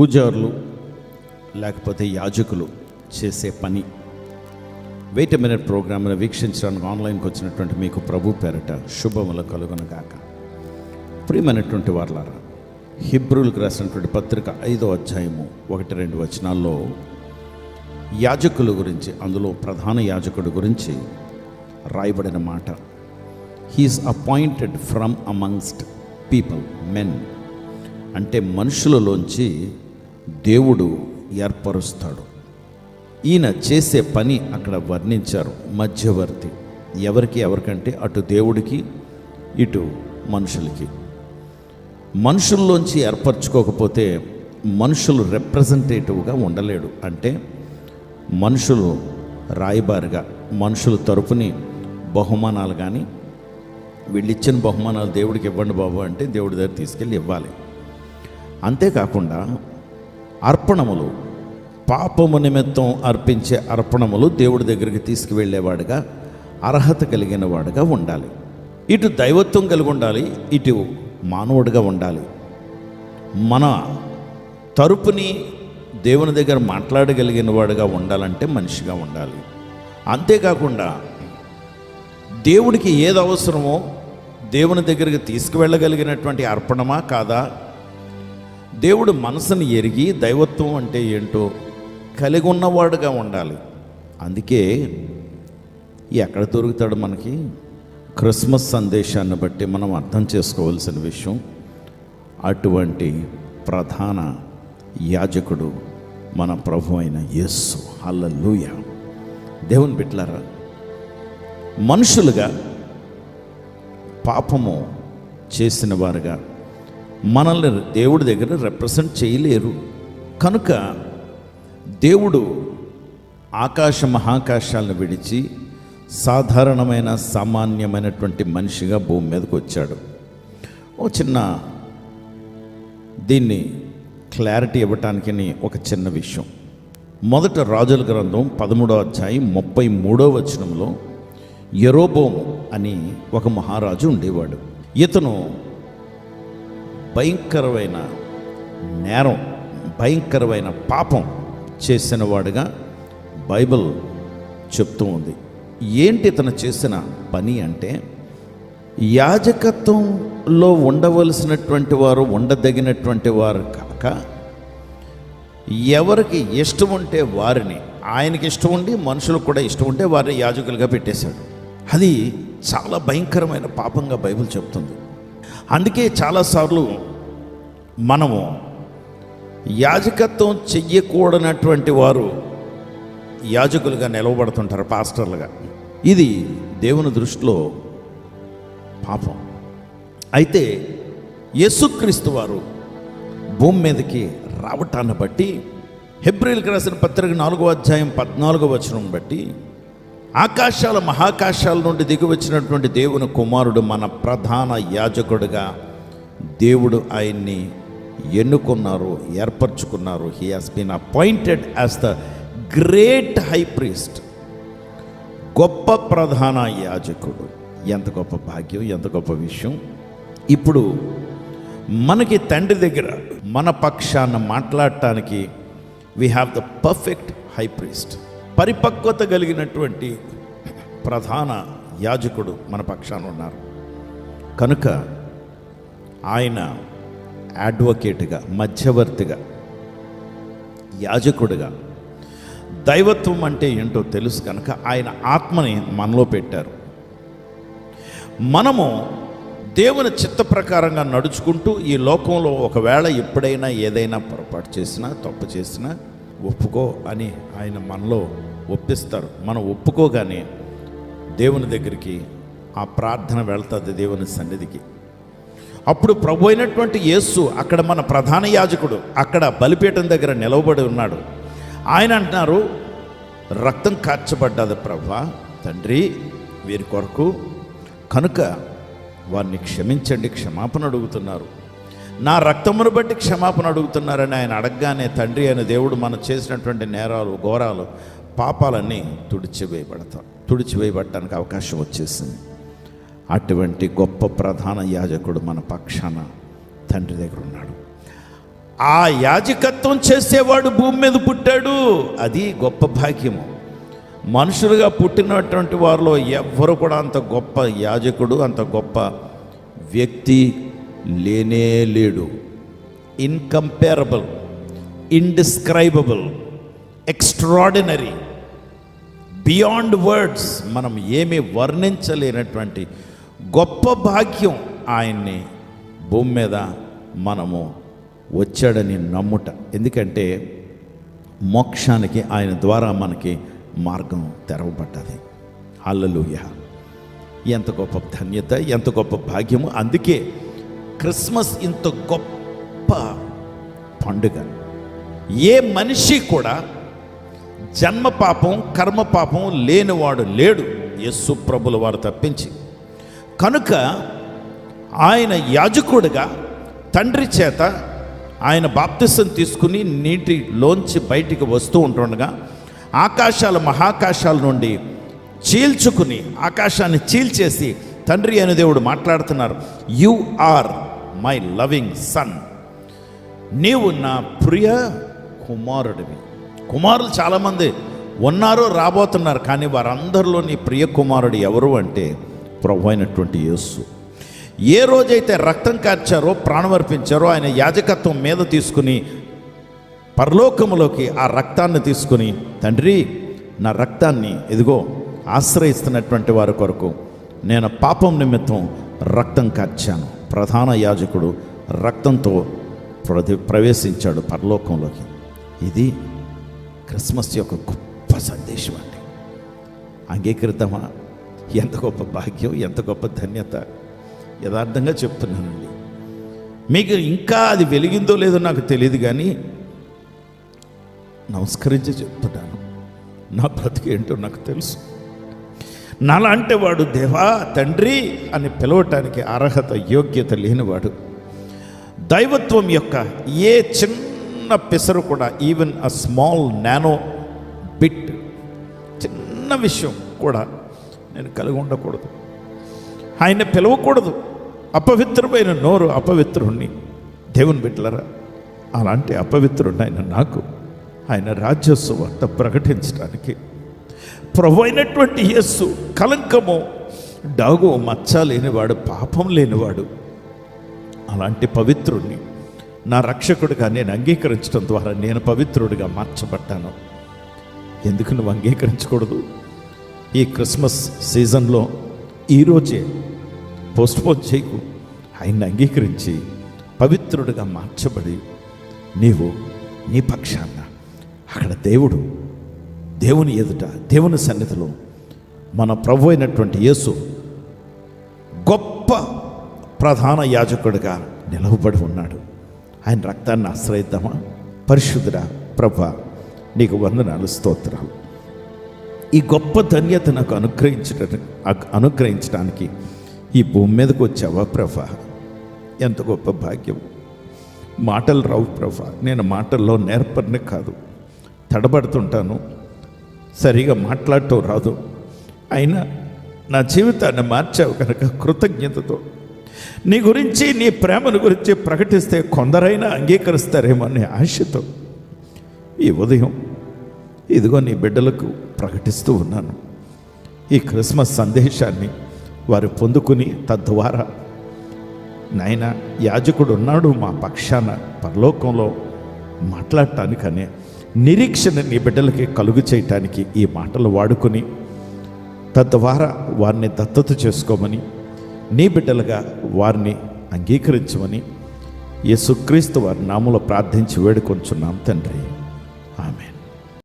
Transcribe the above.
పూజారులు లేకపోతే యాజకులు చేసే పని. వెయిట్ మినిట్ ప్రోగ్రామ్ను వీక్షించడానికి ఆన్లైన్కి వచ్చినటువంటి మీకు ప్రభు పేరట శుభములు కలుగునగాక ప్రియమైనటువంటి వార్లారా హిబ్రూలకు రాసినటువంటి పత్రిక ఐదో అధ్యాయము ఒకటి రెండు వచనాల్లో యాజకుల గురించి అందులో ప్రధాన యాజకుడు గురించి రాయబడిన మాట. He is appointed from amongst people men అంటే మనుషులలోంచి దేవుడు ఏర్పరుస్తాడు. ఈయన చేసే పని అక్కడ వర్ణించారు మధ్యవర్తి. ఎవరికి? ఎవరికంటే అటు దేవుడికి ఇటు మనుషులకి. మనుషుల్లోంచి ఏర్పరచుకోకపోతే మనుషులు రిప్రజెంటేటివ్గా ఉండలేడు. అంటే మనుషులు రాయబారిగా మనుషుల తరపుని బహుమానాలు కానీ వీళ్ళు ఇచ్చిన బహుమానాలు దేవుడికి ఇవ్వండి బాబు అంటే దేవుడి దగ్గర తీసుకెళ్ళి ఇవ్వాలి. అంతేకాకుండా అర్పణములు. పాపము నిమిత్తం అర్పించే అర్పణములు దేవుడి దగ్గరికి తీసుకువెళ్ళేవాడుగా అర్హత కలిగిన వాడుగా ఉండాలి. ఇటు దైవత్వం కలిగి ఉండాలి ఇటు మానవుడిగా ఉండాలి. మన తరపుని దేవుని దగ్గర మాట్లాడగలిగిన వాడుగా ఉండాలంటే మనిషిగా ఉండాలి. అంతేకాకుండా దేవుడికి ఏది అవసరమో దేవుని దగ్గరికి తీసుకువెళ్ళగలిగినటువంటి అర్పణమా కాదా? దేవుడు మనసుని ఎరిగి దైవత్వం అంటే ఏంటో కలిగి ఉన్నవాడుగా ఉండాలి. అందుకే ఎక్కడ దొరుకుతాడు మనకి? క్రిస్మస్ సందేశాన్ని బట్టి మనం అర్థం చేసుకోవాల్సిన విషయం అటువంటి ప్రధాన యాజకుడు మన ప్రభు అయిన యేస్సు హల్లెలూయ. దేవుని బిడ్డలారా మనుషులుగా పాపము చేసిన వారుగా మనల్ని దేవుడి దగ్గర రిప్రజెంట్ చేయలేరు. కనుక దేవుడు ఆకాశ మహాకాశాలను విడిచి సాధారణమైన సామాన్యమైనటువంటి మనిషిగా భూమి మీదకి వచ్చాడు. ఓ చిన్న దీన్ని క్లారిటీ ఇవ్వటానికి ఒక చిన్న విషయం. మొదట రాజుల గ్రంథం పదమూడో అధ్యాయం ముప్పై మూడో వచనంలో ఎరోబోము అని ఒక మహారాజు ఉండేవాడు. ఇతను భయంకరమైన నేరం భయంకరమైన పాపం చేసిన వాడుగా బైబిల్ చెప్తూ ఉంది. ఏంటి ఇతను చేసిన పని అంటే యాజకత్వంలో ఉండవలసినటువంటి వారు ఉండదగినటువంటి వారు కాక ఎవరికి ఇష్టం ఉంటే వారిని ఆయనకి ఇష్టం ఉండి మనుషులకు కూడా ఇష్టం ఉంటే వారిని యాజకులుగా పెట్టేశాడు. అది చాలా భయంకరమైన పాపంగా బైబిల్ చెప్తుంది. అందుకే చాలాసార్లు మనము యాజకత్వం చెయ్యకూడనటువంటి వారు యాజకులుగా నిలవబడుతుంటారు పాస్టర్లుగా. ఇది దేవుని దృష్టిలో పాపం. అయితే యేసుక్రీస్తు వారు భూమి మీదకి రావటాన్ని బట్టి హెబ్రిల్కి రాసిన పత్రిక నాలుగో అధ్యాయం పద్నాలుగో వచనం బట్టి ఆకాశాల మహాకాశాల నుండి దిగి వచ్చినటువంటి దేవుని కుమారుడు మన ప్రధాన యాజకుడుగా దేవుడు ఆయన్ని ఎన్నుకున్నారు ఏర్పరచుకున్నారు. He has been appointed as the great high priest గొప్ప ప్రధాన యాజకుడు. ఎంత గొప్ప భాగ్యం ఎంత గొప్ప విషయం. ఇప్పుడు మనకి తండ్రి దగ్గర మన పక్షాన మాట్లాడటానికి we have the perfect high priest పరిపక్వత కలిగినటువంటి ప్రధాన యాజకుడు మన పక్షాన ఉన్నారు. కనుక ఆయన అడ్వకేట్గా మధ్యవర్తిగా యాజకుడిగా దైవత్వం అంటే ఏంటో తెలుసు కనుక ఆయన ఆత్మని మనలో పెట్టారు. మనము దేవుని చిత్త ప్రకారంగా నడుచుకుంటూ ఈ లోకంలో ఒకవేళ ఎప్పుడైనా ఏదైనా పొరపాటు చేసినా తప్పు చేసినా ఒప్పుకో అని ఆయన మనలో ఒప్పిస్తారు. మనం ఒప్పుకోగానే దేవుని దగ్గరికి ఆ ప్రార్థన వెళ్తుంది దేవుని సన్నిధికి. అప్పుడు ప్రభు అయినటువంటి యేసు అక్కడ మన ప్రధాన యాజకుడు అక్కడ బలిపీఠం దగ్గర నిలవబడి ఉన్నాడు. ఆయన అంటున్నారు రక్తం కార్చబడ్డది ప్రభా తండ్రి వీరి కొరకు. కనుక వారిని క్షమించండి క్షమాపణ అడుగుతున్నారు. నా రక్తమును బట్టి క్షమాపణ అడుగుతున్నారని ఆయన అడగగానే తండ్రి అయిన దేవుడు మనం చేసినటువంటి నేరాలు ఘోరాలు పాపాలన్నీ తుడిచివేయబడతాం. తుడిచివేయబడటానికి అవకాశం వచ్చేసింది. అటువంటి గొప్ప ప్రధాన యాజకుడు మన పక్షాన తండ్రి దగ్గర ఉన్నాడు. ఆ యాజకత్వం చేసేవాడు భూమి మీద పుట్టాడు. అది గొప్ప భాగ్యము. మనుషులుగా పుట్టినటువంటి వారిలో ఎవ్వరు కూడా అంత గొప్ప యాజకుడు అంత గొప్ప వ్యక్తి లేనే లేడు. Incomparable indescribable extraordinary beyond words మనం ఏమీ వర్ణించలేనటువంటి గొప్ప భాగ్యం ఆయన్ని భూమి మీద మనము వచ్చాడని నమ్ముట. ఎందుకంటే మోక్షానికి ఆయన ద్వారా మనకి మార్గం తెరవబడ్డది. అల్లలుయ ఎంత గొప్ప ధన్యత ఎంత గొప్ప భాగ్యము. అందుకే క్రిస్మస్ ఇంత గొప్ప పండుగ. ఏ మనిషి కూడా జన్మ పాపం కర్మ పాపం లేనివాడు లేడు. యస్సు ప్రభుల వారు తప్పించి. కనుక ఆయన యాజకుడిగా తండ్రి చేత ఆయన బాప్తిసం తీసుకుని నీటిలోంచి బయటికి వస్తూ ఉంటుండగా ఆకాశాల మహాకాశాల నుండి చీల్చుకుని ఆకాశాన్ని చీల్చేసి తండ్రి అనే దేవుడు మాట్లాడుతున్నారు you are my loving son నీవు నా ప్రియ కుమారుడివి. కుమారులు చాలామంది ఉన్నారు రాబోతున్నారు కానీ వారందరిలో నీ ప్రియ కుమారుడు ఎవరు అంటే ప్రభు అయినటువంటి యేసు. ఏ రోజైతే రక్తం కార్చారో ప్రాణం అర్పించారో ఆయన యాజకత్వం మీద తీసుకుని పరలోకములోకి ఆ రక్తాన్ని తీసుకుని తండ్రి నా రక్తాన్ని ఇదిగో ఆశ్రయిస్తున్నటువంటి వారి కొరకు నేను పాపం నిమిత్తం రక్తం కార్చాను. ప్రధాన యాజకుడు రక్తంతో ప్రతి ప్రవేశించాడు పరలోకంలోకి. ఇది క్రిస్మస్ యొక్క గొప్ప సందేశం అండి. అంగీకృతమా ఎంత గొప్ప భాగ్యం ఎంత గొప్ప ధన్యత? యథార్థంగా చెప్తున్నానండి. మీకు ఇంకా అది వెలిగిందో లేదో నాకు తెలియదు కానీ నమస్కరించి చెప్తున్నాను. నా బ్రతికేంటో నాకు తెలుసు. నాలాంటి వాడు దేవా తండ్రి అని పిలవటానికి అర్హత యోగ్యత లేనివాడు. దైవత్వం యొక్క ఏ చిన్న పెసరు కూడా even a small nano bit చిన్న విషయం కూడా నేను కలిగి ఉండకూడదు. ఆయన పిలవకూడదు. అపవిత్రమైన నోరు అపవిత్రుణ్ణి. దేవుని బిడ్డలరా అలాంటి అపవిత్రుడిని ఆయన నాకు ఆయన రాజ్య సువార్త ప్రకటించడానికి. ప్రభు అయినటువంటి యస్సు కలంకము డాగు మచ్చ లేనివాడు పాపం లేనివాడు అలాంటి పవిత్రుణ్ణి నా రక్షకుడిగా నేను అంగీకరించడం ద్వారా నేను పవిత్రుడిగా మార్చబడ్డాను. ఎందుకు నువ్వు అంగీకరించకూడదు? ఈ క్రిస్మస్ సీజన్లో ఈరోజే పోస్ట్పోన్ చేయకు. ఆయన్ని అంగీకరించి పవిత్రుడిగా మార్చబడి నీవు నీ పక్షాన అక్కడ దేవుడు దేవుని ఎదుట దేవుని సన్నిధిలో మన ప్రభు అయినటువంటి యేసు గొప్ప ప్రధాన యాజకుడిగా నిలవబడి ఉన్నాడు. ఆయన రక్తాన్ని ఆశ్రయిద్దామా? పరిశుద్ధుడా ప్రభ నీకు వందనాలు స్తోత్రాలు. ఈ గొప్ప ధన్యత నాకు అనుగ్రహించడానికి అనుగ్రహించడానికి ఈ భూమి మీదకి వచ్చావా ప్రభ? ఎంత గొప్ప భాగ్యం. మాటలు రావు ప్రభ. నేను మాటల్లో నేర్పడిని కాదు. తడబడుతుంటాను. సరిగా మాట్లాడటం రాదు. అయినా నా జీవితాన్ని మార్చావు కనుక కృతజ్ఞతతో నీ గురించి నీ ప్రేమను గురించి ప్రకటిస్తే కొందరైనా అంగీకరిస్తారేమో అనే ఆశతో ఈ ఉదయం ఇదిగో నీ బిడ్డలకు ప్రకటిస్తూ ఉన్నాను. ఈ క్రిస్మస్ సందేశాన్ని వారు పొందుకుని తద్వారా నాయన యాజకుడు ఉన్నాడు మా పక్షాన పరలోకంలో మాట్లాడటానికనే నిరీక్షణ నీ బిడ్డలకి కలుగు చేయటానికి ఈ మాటలు వాడుకొని తద్వారా వారిని దత్తత చేసుకోమని నీ బిడ్డలుగా వారిని అంగీకరించమని యేసుక్రీస్తు వారి నామలో ప్రార్థించి వేడుకొంచున్నాం తండ్రి. ఆమె